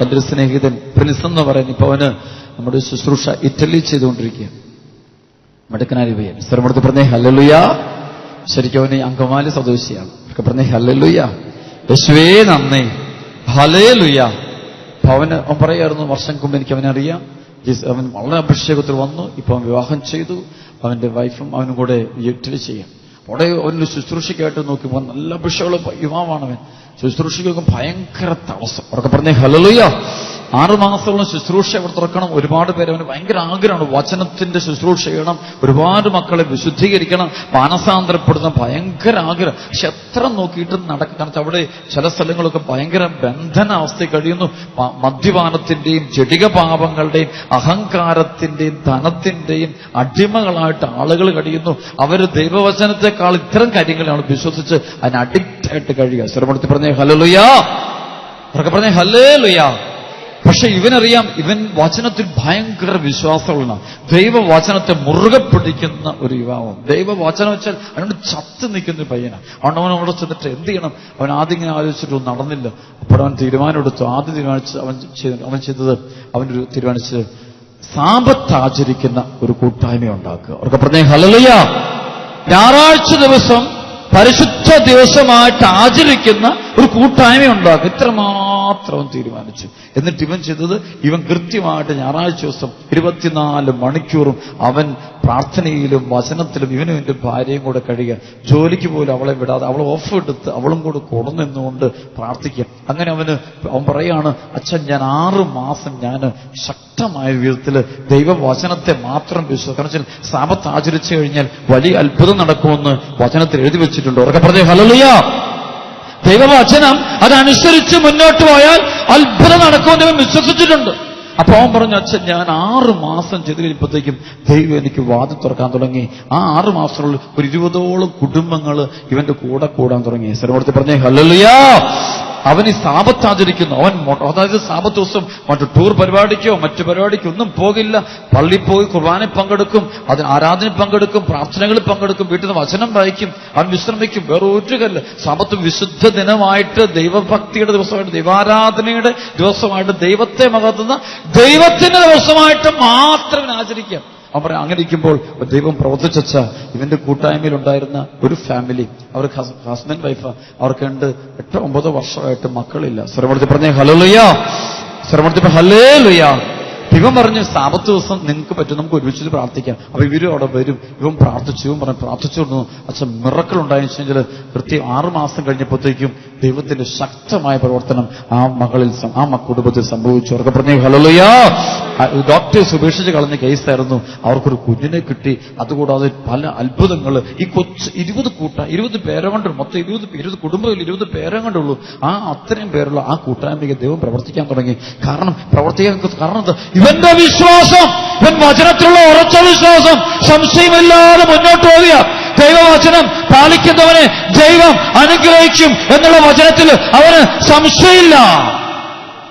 എന്റെ ഒരു സ്നേഹിതൻ പ്രിൻസ് എന്ന് പറയുന്ന. ഇപ്പൊ അവന് നമ്മുടെ ശുശ്രൂഷ ഇറ്റലി ചെയ്തുകൊണ്ടിരിക്കുക മടുക്കനാരി പയ്യൻ സ്ഥലമെടുത്ത് പറഞ്ഞേ ഹല്ലേലൂയ. ശരിക്കും അവന് അങ്കമാലി സ്വദേശിയാണ്. ഒക്കെ പറഞ്ഞേ ഹല്ലേലൂയ. യശുവേ നന്ദി. ഹലേലുയ അവന് അവൻ പറയായിരുന്നു വർഷം മുമ്പ് എനിക്ക് അവനെ അറിയാം. അവൻ വളരെ അഭിഷേകത്തിൽ വന്നു. ഇപ്പൊ അവൻ വിവാഹം ചെയ്തു. അവന്റെ വൈഫും അവനും കൂടെ ഇറ്റലി ചെയ്യാം. അവിടെ അവന് ശുശ്രൂഷയ്ക്കായിട്ട് നോക്കിയപ്പോൾ നല്ല അഭിഷേകമുള്ള യുവാവാണ് അവൻ. ശുശ്രൂഷയ്ക്കൊക്കെ ഭയങ്കര തടസ്സം. അവർക്ക് പറഞ്ഞേ ഹലലുയ ആറ് മാസത്തോളം ശുശ്രൂഷ അവർ തുറക്കണം. ഒരുപാട് പേര് അവന് ഭയങ്കര ആഗ്രഹമാണ്. വചനത്തിന്റെ ശുശ്രൂഷ ചെയ്യണം. ഒരുപാട് മക്കളെ വിശുദ്ധീകരിക്കണം. മാനസാന്തരപ്പെടുന്ന ഭയങ്കര ആഗ്രഹം. പക്ഷെ എത്ര നോക്കിയിട്ടും നടക്കണം അവിടെ ചില സ്ഥലങ്ങളൊക്കെ ഭയങ്കര ബന്ധന അവസ്ഥയിൽ കഴിയുന്നു മദ്യപാനത്തിന്റെയും ജടിക പാപങ്ങളുടെയും അഹങ്കാരത്തിന്റെയും ധനത്തിന്റെയും അടിമകളായിട്ട് ആളുകൾ കഴിയുന്നു. അവർ ദൈവവചനത്തെക്കാൾ ഇത്തരം കാര്യങ്ങളാണ് വിശ്വസിച്ച് അതിന് അഡിക്റ്റ് ആയിട്ട് കഴിയുക. സ്വരമെടുത്ത് പറഞ്ഞേ ഹലോ ലുയാ പറഞ്ഞേ ഹലേ ലുയാ പക്ഷെ ഇവനറിയാം ഇവൻ വചനത്തിൽ ഭയങ്കര വിശ്വാസമുള്ള ദൈവവചനത്തെ മുറുകെ പിടിക്കുന്ന ഒരു യുവാവും. ദൈവവചനം വെച്ചാൽ അവനോട് ചത്ത് നിൽക്കുന്ന പയ്യനാണ് അവൻ അവനോട് ചെന്നിട്ട് എന്ത് ചെയ്യണം? അവൻ ആദ്യം ഇങ്ങനെ ആലോചിച്ചിട്ട് നടന്നില്ല. അപ്പോൾ അവൻ തീരുമാനമെടുത്തു. ആദ്യം തീരുമാനിച്ച് അവൻ ചെയ്ത അവൻ ചെയ്തത് അവനൊരു തീരുമാനിച്ച് സാപത്ത് ആചരിക്കുന്ന ഒരു കൂട്ടായ്മ ഉണ്ടാക്കുക. അവർക്ക് പറഞ്ഞേ ഹലലയ്യ ഞായറാഴ്ച ദിവസം പരിശുദ്ധ ദിവസമായിട്ട് ആചരിക്കുന്ന ഒരു കൂട്ടായ്മ ഉണ്ടാക്കുക ഇത്രമാത്രം തീരുമാനിച്ചു. എന്നിട്ട് ഇവൻ ചെയ്തത് ഇവൻ കൃത്യമായിട്ട് ഞായറാഴ്ച ദിവസം ഇരുപത്തിനാല് മണിക്കൂറും അവൻ പ്രാർത്ഥനയിലും വചനത്തിലും ഇവനും എന്റെ ഭാര്യയും കൂടെ കഴിയുക ജോലിക്ക് പോലും അവളെ വിടാതെ അവളെ ഓഫ് എടുത്ത് അവളും കൂടെ കൊടുന്നെന്നുകൊണ്ട് പ്രാർത്ഥിക്കുക അങ്ങനെ അവന് അവൻ പറയാണ് അച്ഛൻ ഞാൻ ആറ് മാസം ഞാൻ ശക്തമായ വിധത്തിൽ ദൈവവചനത്തെ മാത്രം വെച്ചാൽ സാപത്ത് ആചരിച്ചു കഴിഞ്ഞാൽ വലിയ അത്ഭുതം നടക്കുമെന്ന് വചനത്തിൽ എഴുതി വെച്ചിട്ടുണ്ട്. ഉറക്കെ പറഞ്ഞേ ഹലലുയ ദൈവവചനം അതനുസരിച്ച് മുന്നോട്ട് പോയാൽ അത്ഭുതം നടക്കുമെന്ന് ഇവൻ വിശ്വസിച്ചിട്ടുണ്ട്. അപ്പൊ അവൻ പറഞ്ഞു അച്ഛൻ ഞാൻ ആറ് മാസം ചെയ്ത് കഴിഞ്ഞപ്പോഴത്തേക്കും ദൈവം എനിക്ക് വാതിൽ തുറക്കാൻ തുടങ്ങി. ആ ആറ് മാസത്തിനുള്ളിൽ ഒരു ഇരുപതോളം കുടുംബങ്ങൾ ഇവന്റെ കൂടെ കൂടാൻ തുടങ്ങി. സ്ഥലപ്പെടുത്തി പറഞ്ഞേ ഹല്ലേലൂയാ! അവൻ ഈ സാപത്ത് ആചരിക്കുന്നു. അവൻ അതായത് സാപത്ത് ദിവസം മറ്റു ടൂർ പരിപാടിക്കോ മറ്റു പരിപാടിക്കോ ഒന്നും പോകില്ല. പള്ളി പോയി കുർബാനയിൽ പങ്കെടുക്കും അതിന് ആരാധന പങ്കെടുക്കും പ്രാർത്ഥനകളിൽ പങ്കെടുക്കും വീട്ടിൽ നിന്ന് വചനം വായിക്കും അവൻ വിശ്രമിക്കും. വേറെ ഒരു കല്ല് സാപത്ത് വിശുദ്ധ ദിനമായിട്ട് ദൈവഭക്തിയുടെ ദിവസമായിട്ട് ദൈവാരാധനയുടെ ദിവസമായിട്ട് ദൈവത്തെ മകത്തുന്ന ദൈവത്തിന്റെ ദിവസമായിട്ട് മാത്രം ആചരിക്കാം അവൻ അങ്ങനെ ഇരിക്കുമ്പോൾ ദൈവം പ്രവർത്തിച്ച ഇവന്റെ കൂട്ടായ്മയിൽ ഉണ്ടായിരുന്ന ഒരു ഫാമിലി അവർ ഹസ്ബൻഡ് വൈഫ് അവർക്ക് രണ്ട് എട്ടോ ഒമ്പതോ വർഷമായിട്ട് മക്കളില്ല. ശ്രമത്തിൽ പറഞ്ഞേ ഹലോ ഹലോലുയ്യ ശ്രമത്തിൽ ഹലേ ലുയ്യ ഇവൻ പറഞ്ഞു സാപത്ത് ദിവസം നിങ്ങൾക്ക് പറ്റും നമുക്ക് ഒരുമിച്ച് പ്രാർത്ഥിക്കാം. അപ്പൊ ഇവരും അവിടെ വരും. ഇവൻ പ്രാർത്ഥിച്ചു ഇവൻ പറഞ്ഞു പ്രാർത്ഥിച്ചു അച്ഛൻ മിറക്കൾ ഉണ്ടായെന്ന് വെച്ചാൽ കൃത്യം ആറു മാസം കഴിഞ്ഞപ്പോഴത്തേക്കും ദൈവത്തിന്റെ ശക്തമായ പ്രവർത്തനം ആ മകളിൽ ആ കുടുംബത്തിൽ സംഭവിച്ചു. അവർക്ക് പറഞ്ഞു ഹലോയാ ഡോക്ടേഴ്സ് ഉപേക്ഷിച്ച് കളഞ്ഞ കേസായിരുന്നു. അവർക്കൊരു കുഞ്ഞിനെ കിട്ടി. അതുകൂടാതെ പല അത്ഭുതങ്ങൾ ഈ കൊച്ചു ഇരുപത് കൂട്ട ഇരുപത് പേരെ കൊണ്ട് മൊത്തം ഇരുപത് ഇരുപത് കുടുംബത്തിൽ ഇരുപത് പേരെ കൊണ്ടുള്ളൂ ആ അത്രയും പേരുള്ള ആ കൂട്ടായ്മയ്ക്ക് ദൈവം പ്രവർത്തിക്കാൻ തുടങ്ങി. കാരണം പ്രവർത്തിക്കാൻ കാരണം എന്താ? ഇവന്റെ വിശ്വാസം വചനത്തിലുള്ള ഉറച്ച വിശ്വാസം സംശയമില്ലാതെ മുന്നോട്ട് പോവുക ദൈവവചനം പാലിക്കുന്നവനെ ദൈവം അനുഗ്രഹിക്കും എന്നുള്ള വചനത്തിൽ അവന് സംശയമില്ല.